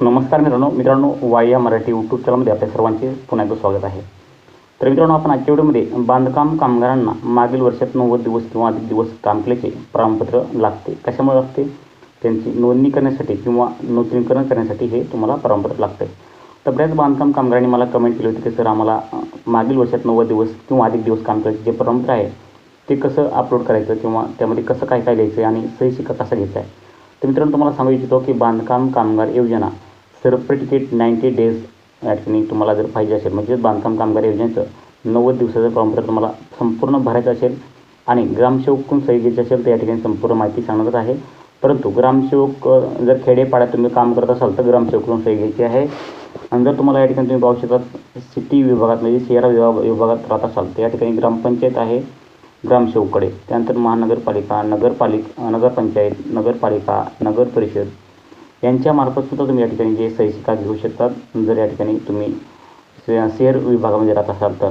नमस्कार मित्रांनो मित्रांनो वाय या मराठी यूट्यूब चॅनलमध्ये आपल्या सर्वांचे पुन्हा एकदा स्वागत आहे. तर मित्रांनो आपण आजच्या व्हिडिओमध्ये बांधकाम कामगारांना मागील वर्षात नव्वद दिवस किंवा अधिक दिवस काम केल्याचे प्रमाणपत्र लागते. कशामुळे लागते? त्यांची नोंदणी करण्यासाठी किंवा नूतनीकरण करण्यासाठी हे तुम्हाला प्रमाणपत्र लागते तर बऱ्याच बांधकाम कामगारांनी मला कमेंट केली होती की सर आम्हाला मागील वर्षात नव्वद दिवस किंवा अधिक दिवस काम केल्याचे जे प्रमाणपत्र आहे ते कसं अपलोड करायचं किंवा त्यामध्ये कसं काय काय लिहायचं आहे आणि सही शिक्का कसा घ्यायचा आहे? तर मित्रांनो तुम्हाला सांगू इच्छितो की बांधकाम कामगार योजना सर्टिफिकेट नाईन्टी डेज या ठिकाणी तुम्हाला जर पाहिजे असेल म्हणजे बांधकाम कामगार योजनेचं नव्वद दिवसाचं प्रमाणपत्र तुम्हाला संपूर्ण भरायचं असेल आणि ग्रामसेवककडून सही घ्यायची असेल तर या ठिकाणी संपूर्ण माहिती सांगणार आहे. परंतु ग्रामसेवक जर खेडेपाड्यात तुम्ही काम करत असाल तर ग्रामसेवकून सही घ्यायची आहे? आणि जर तुम्हाला या ठिकाणी तुम्ही पाहू शकता सिटी विभागात म्हणजे शहरा विभाग विभागात राहत असाल तर या ठिकाणी ग्रामपंचायत आहे ग्रामसेवककडे. त्यानंतर महानगरपालिका नगरपालिका नगरपंचायत नगरपालिका नगर परिषद यांच्यामार्फत सुद्धा तुम्ही या ठिकाणी जे सही घेऊ शकतात. जर या ठिकाणी तुम्ही शे- शहर विभागामध्ये राहत असाल तर.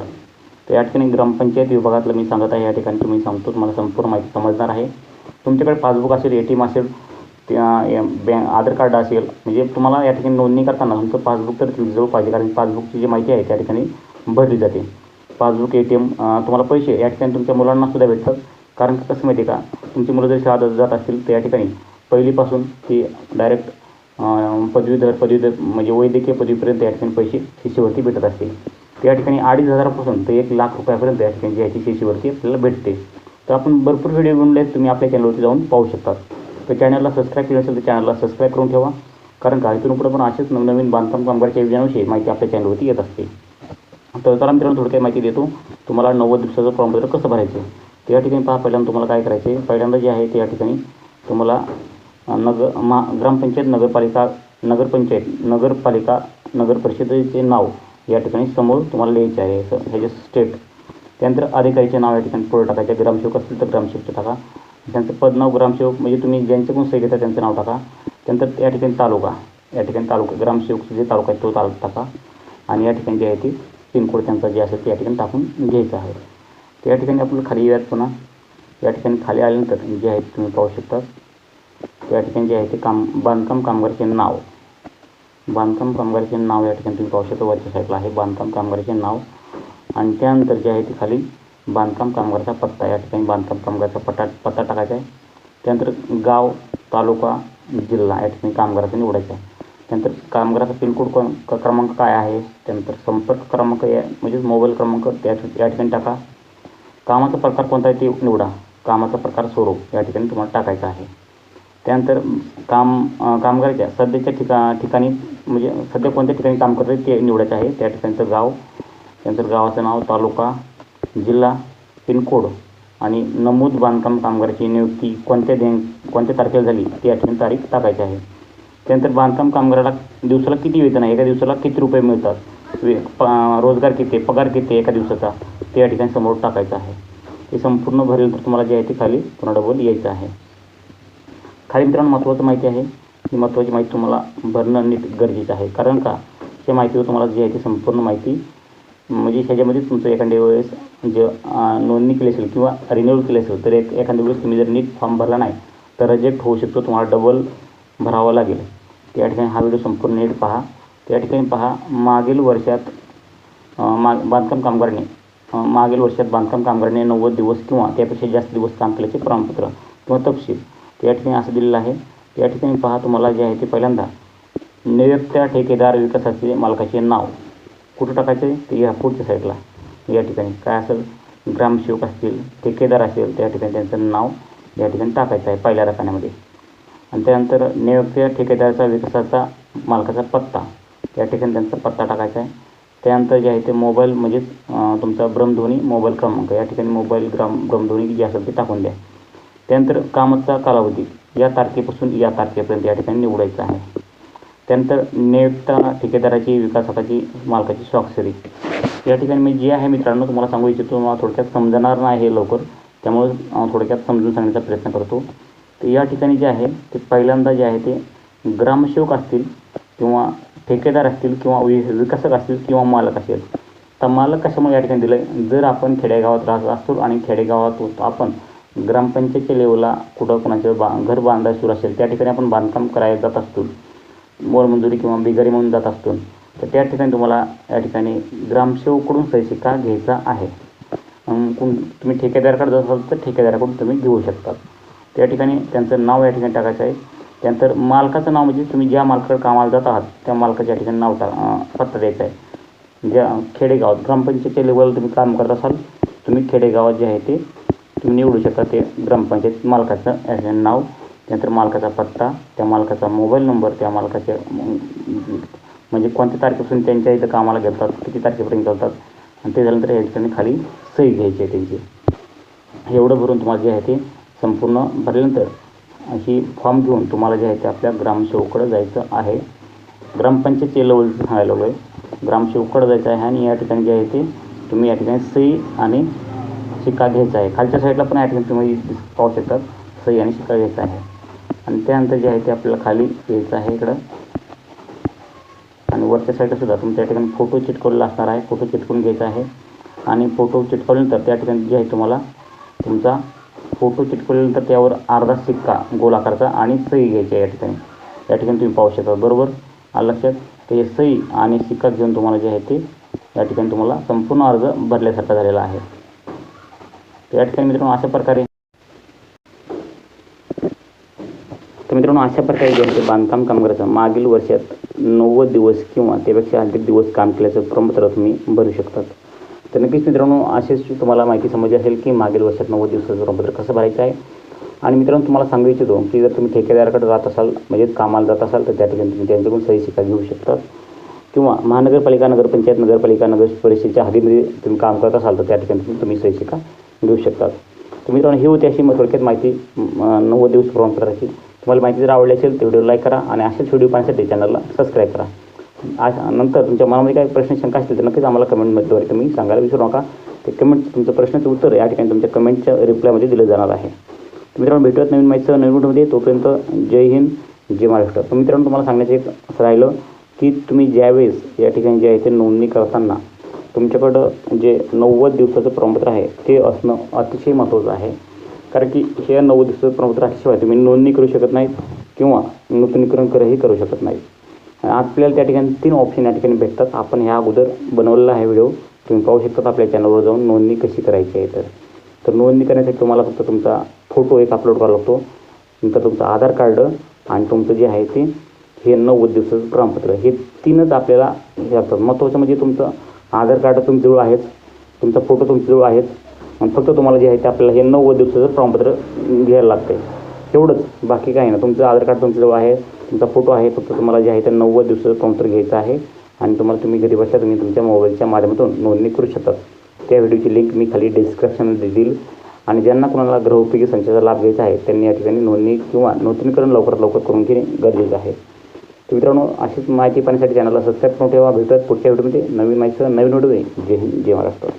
तर या ठिकाणी ग्रामपंचायत विभागातलं मी सांगत आहे या ठिकाणी तुम्ही सांगतो तुम्हाला संपूर्ण माहिती समजणार आहे. तुमच्याकडे पासबुक असेल ए टी एम असेल त्या- बँक आधार कार्ड असेल म्हणजे तुम्हाला या ठिकाणी नोंदणी करताना तुमचं पासबुक तर जवळ पाहिजे कारण पासबुकची जी माहिती आहे त्या ठिकाणी भरली जाते. पासबुक ए टी एम तुम्हाला पैसे या ठिकाणी तुमच्या मुलांना सुद्धा भेटतात. कारण कसं माहिती आहे का तुमची मुलं जर शाळा जात असतील तर या ठिकाणी पहिलीपासून ती डायरेक्ट पदवीधर पदवीधर म्हणजे वैद्यकीय पदवीपर्यंत या ठिकाणी पैसे शिष्यवृत्ती भेटत असते. त्या या ठिकाणी अडीच हजारापासून ते एक लाख रुपयापर्यंत या ठिकाणी जी आहे ती शिष्यवृत्ती आपल्याला भेटते. तर आपण भरपूर व्हिडिओ बनवले तुम्ही आपल्या चॅनलवरती जाऊन पाहू शकतात तर चॅनलला सबस्क्राईब केलं असेल तर चॅनलला सबस्क्राईब करून ठेवा. कारण का इथून पुढे पण असेच नवनवीन बांधकाम कामगारच्या योजनाविषयी माहिती आपल्या चॅनलवरती येत असते. तर चला मित्रांनो थोडी काही माहिती देतो. तुम्हाला नव्वद दिवसाचं प्रमाणपत्र कसं भरायचं? आहे तर या ठिकाणी पहा पहिल्यांदा तुम्हाला काय करायचं आहे पहिल्यांदा जे आहे ते या ठिकाणी तुम्हाला नगर मा ग्रामपंचायत नगरपालिका नगरपंचायत नगरपालिका नगर परिषदेचे नाव या ठिकाणी समोर तुम्हाला लिहायचे आहे. असं ह्याचे स्टेट त्यानंतर अधिकारीचे नाव या ठिकाणी पुढे टाकायचे. ग्रामसेवक असतील तर ग्रामसेवकचे टाका. त्यांचं पदनाव ग्रामसेवक म्हणजे तुम्ही ज्यांच्याकडून सही घेता त्यांचं नाव टाका. त्यानंतर या ठिकाणी तालुका या ठिकाणी तालुका ग्रामसेवक जे तालुका आहे तो तालुका टाका. आणि या ठिकाणी जे आहे ते पिनकोड त्यांचा जे असेल ते या ठिकाणी टाकून घ्यायचं आहे. तर या ठिकाणी आपल्याला खाली येऊयात पुन्हा. या ठिकाणी खाली आल्यानंतर जे आहे ते तुम्ही पाहू शकता. या ठिकाणी जे आहे ते काम बांधकाम कामगाराचे नाव. बांधकाम कामगाराचे नाव या ठिकाणी तुम्ही पाहू शकता वरच्या साईडला आहे बांधकाम कामगाराचे नाव. आणि त्यानंतर जे आहे ते खाली बांधकाम कामगाराचा पत्ता या ठिकाणी बांधकाम कामगाराचा पट्टा पत्ता टाकायचा आहे. त्यानंतर गाव तालुका जिल्हा या ठिकाणी कामगाराचा निवडायचा आहे. त्यानंतर कामगाराचा पिनकोड कोण क- क्रमांक काय आहे? त्यानंतर संपर्क क्रमांक या म्हणजेच मोबाईल क्रमांक त्या या ठिकाणी टाका. कामाचा प्रकार कोणता आहे ते निवडा. कामाचा प्रकार स्वरूप या ठिकाणी तुम्हाला टाकायचा आहे. त्यानंतर काम कामगारच्या कामगाराच्या सध्याच्या ठिका ठिकाणी म्हणजे सध्या कोणत्या ठिकाणी काम करत आहे ते निवडायचं आहे. त्या ठिकाणचं गाव त्यानंतर गावाचं नाव तालुका जिल्हा पिनकोड आणि नमूद बांधकाम कामगाराची नियुक्ती कोणत्या दिन कोणत्या तारखेला झाली ती आठवण तारीख टाकायची आहे. त्यानंतर बांधकाम कामगाराला दिवसाला किती वेतन आहे? एका दिवसाला किती रुपये मिळतात? वे प रोजगार किती पगार किती एका दिवसाचा? ते या ठिकाणी समोर टाकायचं आहे. ते संपूर्ण भरेल तर तुम्हाला जे आहे ते खाली पुन्हा डबल यायचं आहे. खाली मित्रांनो महत्त्वाचं माहिती आहे. ही महत्त्वाची माहिती तुम्हाला भरणं नीट गरजेचं आहे. कारण का? या माहितीवर तुम्हाला जी आहे ती संपूर्ण माहिती म्हणजे ह्याच्यामध्ये तुमचं एखाद्या वेळेस जे नोंदणी केली असेल किंवा रिन्यूअल केली असेल तर एक एखाद्या वेळेस तुम्ही जर नीट फॉर्म भरला नाही तर रिजेक्ट होऊ शकतो तुम्हाला डबल भरावा लागेल. त्या ठिकाणी हा व्हिडिओ संपूर्ण नीट पहा. त्या ठिकाणी पहा मागील वर्षात मा बांधकाम कामगाराने मागील वर्षात बांधकाम कामगाराने नव्वद दिवस किंवा त्यापेक्षा जास्त दिवस काम केल्याचे प्रमाणपत्र किंवा तपशील या ठिकाणी असं दिलेलं आहे. या ठिकाणी पहा तुम्हाला जे आहे ते पहिल्यांदा. नियोक्त्या ठेकेदार विकासाचे मालकाचे नाव. कुठं टाकायचं? आहे ते या पुढच्या साईडला या ठिकाणी. काय असेल? ग्रामसेवक असतील ठेकेदार असेल त्या ठिकाणी त्यांचं नाव या ठिकाणी टाकायचं आहे पहिल्या रकान्यामध्ये. आणि त्यानंतर नियोक्त्या ठेकेदाराचा विकासाचा मालकाचा पत्ता. या ठिकाणी त्यांचा पत्ता टाकायचा आहे. त्यानंतर जे आहे ते मोबाईल म्हणजेच तुमचा भ्रमध्वनी मोबाईल क्रमांक. या ठिकाणी मोबाईल ग्राम भ्रमध्वनी जे असेल ते टाकून द्या. त्यानंतर कामाचा कालावधी या तारखेपासून या तारखेपर्यंत या ठिकाणी निवडायचं आहे. त्यानंतर नियुक्त ठेकेदाराची विकासकाची मालकाची स्वाक्षरी. या ठिकाणी मी जे आहे मित्रांनो तुम्हाला सांगू इच्छितो मला थोडक्यात समजणार नाही हे लवकर. त्यामुळे थोडक्यात समजून सांगण्याचा प्रयत्न करतो. तर या ठिकाणी जे आहे ते पहिल्यांदा जे आहे ते ग्रामसेवक असतील किंवा ठेकेदार असतील किंवा विकासक असतील किंवा मालक असेल तर मालक कशामुळे या ठिकाणी दिलं आहे जर आपण खेडेगावात राहत असतो आणि खेडेगावात आपण ग्रामपंचायतच्या लेवलला कुठं कोणाचं बा घर बांधायला सुरू असेल त्या ठिकाणी आपण बांधकाम करायला जात असतो. मोलमजुरी किंवा बिगारी म्हणून जात असतो. तर त्या ठिकाणी तुम्हाला या ठिकाणी ग्रामसेवकडून सही शिक्का घ्यायचा आहे. कोण तुम्ही ठेकेदाराकडे जात असाल तर ठेकेदाराकडून तुम्ही घेऊ शकता. त्या ठिकाणी त्यांचं नाव या ठिकाणी टाकायचं आहे. त्यानंतर मालकाचं नाव म्हणजे तुम्ही ज्या मालकाकडे कामाला जात आहात त्या मालकाच्या ठिकाणी नाव टा पत्ता द्यायचा आहे. ज्या खेडेगावात ग्रामपंचायतच्या लेवलला तुम्ही काम करत असाल तुम्ही खेडेगावात जे आहे ते तुम्ही निवडू शकता ते ग्रामपंचायत मालकाचं या नाव त्यानंतर मालकाचा पत्ता त्या मालकाचा मोबाईल नंबर त्या मालकाचे म्हणजे कोणत्या तारखेपासून त्यांच्या इथं कामाला घेतात किती तारखेपर्यंत चालतात आणि ते झाल्यानंतर या ठिकाणी खाली सही घ्यायची आहे त्यांची. एवढं भरून तुम्हाला जे आहे ते संपूर्ण भरल्यानंतर ही फॉर्म घेऊन तुम्हाला जे आहे ते आपल्या ग्रामसेवकडं जायचं आहे. ग्रामपंचायतच्या लेवल सांगायला लागलो आहे ग्रामसेवकडं जायचं आहे आणि या ठिकाणी जे आहे ते तुम्ही या ठिकाणी सही आणि शिक्का घ्यायचा आहे. खालच्या साईडला पण या ठिकाणी तुम्ही पाहू शकतात सही आणि शिक्का घ्यायचा आहे. आणि त्यानंतर जे आहे ते आपल्याला खाली घ्यायचं आहे इकडं. आणि वरच्या साईडला सुद्धा तुमच्या ठिकाणी फोटो चिटकवलेला असणार आहे. फोटो चिटकवून घ्यायचा आहे. आणि फोटो चिटकवल्यानंतर त्या ठिकाणी जे आहे तुम्हाला तुमचा फोटो चिटकवल्यानंतर त्यावर अर्धा शिक्का गोल आकाराचा आणि सही घ्यायची आहे या ठिकाणी. या ठिकाणी तुम्ही पाहू शकता. बरोबर? आलं लक्षात? ते सही आणि शिक्का घेऊन तुम्हाला जे आहे ते या ठिकाणी तुम्हाला संपूर्ण अर्ज भरल्यासारखा झालेला आहे. तर या ठिकाणी मित्रांनो अशा प्रकारे. तर मित्रांनो अशा प्रकारे ज्यांचे बांधकाम कामगाराचं मागील वर्षात नव्वद दिवस किंवा त्यापेक्षा अधिक दिवस काम केल्याचं प्रमाणपत्र तुम्ही भरू शकतात. तर नक्कीच मित्रांनो असेच तुम्हाला माहिती समजली असेल की मागील वर्षात नव्वद दिवसाचं प्रमाणपत्र कसं भरायचं आहे. आणि मित्रांनो तुम्हाला सांगू इच्छितो की जर तुम्ही ठेकेदाराकडे जात असाल म्हणजे कामाला जात असाल तर त्या ठिकाणी तुम्ही त्यांच्याकडून सही शिका घेऊ शकतात. किंवा महानगरपालिका नगरपंचायत नगरपालिका नगर परिषदेच्या हद्दीमध्ये तुम्ही काम करत असाल तर त्या ठिकाणी तुम्ही सही शिका घेऊ शकतात. तर मित्रांनो ही होती अशी मग थोडक्यात माहिती नव्वद दिवस प्रमाणपत्राची तुम्हाला माहिती जर आवडली असेल तर व्हिडिओ लाईक करा आणि अशाच व्हिडिओ पाहण्यासाठी चॅनलला सबस्क्राईब करा. आज नंतर तुमच्या मनामध्ये काही प्रश्न शंका असतील तर नक्कीच आम्हाला कमेंटद्वारे तुम्ही सांगायला विसरू नका. ते कमेंट तुमचं प्रश्नाचं उत्तर या ठिकाणी तुमच्या कमेंटच्या रिप्लायमध्ये दिलं जाणार आहे. मित्रांनो भेटूयात नवीन माहितीचं नवीन व्हिडिओमध्ये तोपर्यंत जय हिंद जय महाराष्ट्र. तर मित्रांनो तुम्हाला सांगण्याचं एक असं राहिलं की तुम्ही ज्यावेळेस या ठिकाणी जे आहे ते नोंदणी करताना तुमच्याकडं जे नव्वद दिवसाचं प्रमाणपत्र आहे ते असणं अतिशय महत्त्वाचं आहे. कारण की हे नव्वद दिवसाचं प्रमाणपत्र असल्याशिवाय तुम्ही नोंदणी करू शकत नाहीत किंवा नूतनीकरण करही करू शकत नाहीत. आपल्याला त्या ठिकाणी तीन ऑप्शन या ठिकाणी भेटतात. आपण ह्या अगोदर बनवलेला आहे व्हिडिओ तुम्ही पाहू शकतात आपल्या चॅनलवर जाऊन नोंदणी कशी करायची आहे तर. तर नोंदणी करण्यासाठी तुम्हाला फक्त तुमचा फोटो एक अपलोड करावा लागतो. नंतर तुमचं आधार कार्ड आणि तुमचं जे आहे ते हे नव्वद दिवसाचं प्रमाणपत्र. हे तीनच आपल्याला हे असतात. महत्त्वाचं म्हणजे तुमचं आधार कार्ड तुमच्याजवळ आहेत तुमचा फोटो तुमच्याजवळ आहेत आणि फक्त तुम्हाला जे आहे ते आपल्याला हे नव्वद दिवसाचं प्रमाणपत्र घ्यायला लागतं आहे एवढंच. बाकी काही ना तुमचं आधार कार्ड तुमच्याजवळ आहे तुमचा फोटो आहे फक्त तुम्हाला जे आहे ते नव्वद दिवसाचं प्रमाणपत्र घ्यायचं आहे आणि तुम्हाला तुम्ही घरी बसल्या तुम्ही तुमच्या मोबाईलच्या माध्यमातून नोंदणी करू शकतात त्या व्हिडिओची लिंक मी खाली डिस्क्रिप्शनमध्ये देईल. आणि ज्यांना कोणाला गृहोपयोगी संचाचा लाभ घ्यायचा आहे त्यांनी या ठिकाणी नोंदणी किंवा नूतनीकरण लवकरात लवकर करून घेणे गरजेचं आहे. मित्रांनो अशीच माहिती पाहण्यासाठी चॅनलला सबस्क्राईब करून ठेवा. भेटत पुढच्या व्हिडिओमध्ये नवीन माहिती नवीन व्हिडिओ जय हिंद जय महाराष्ट्र.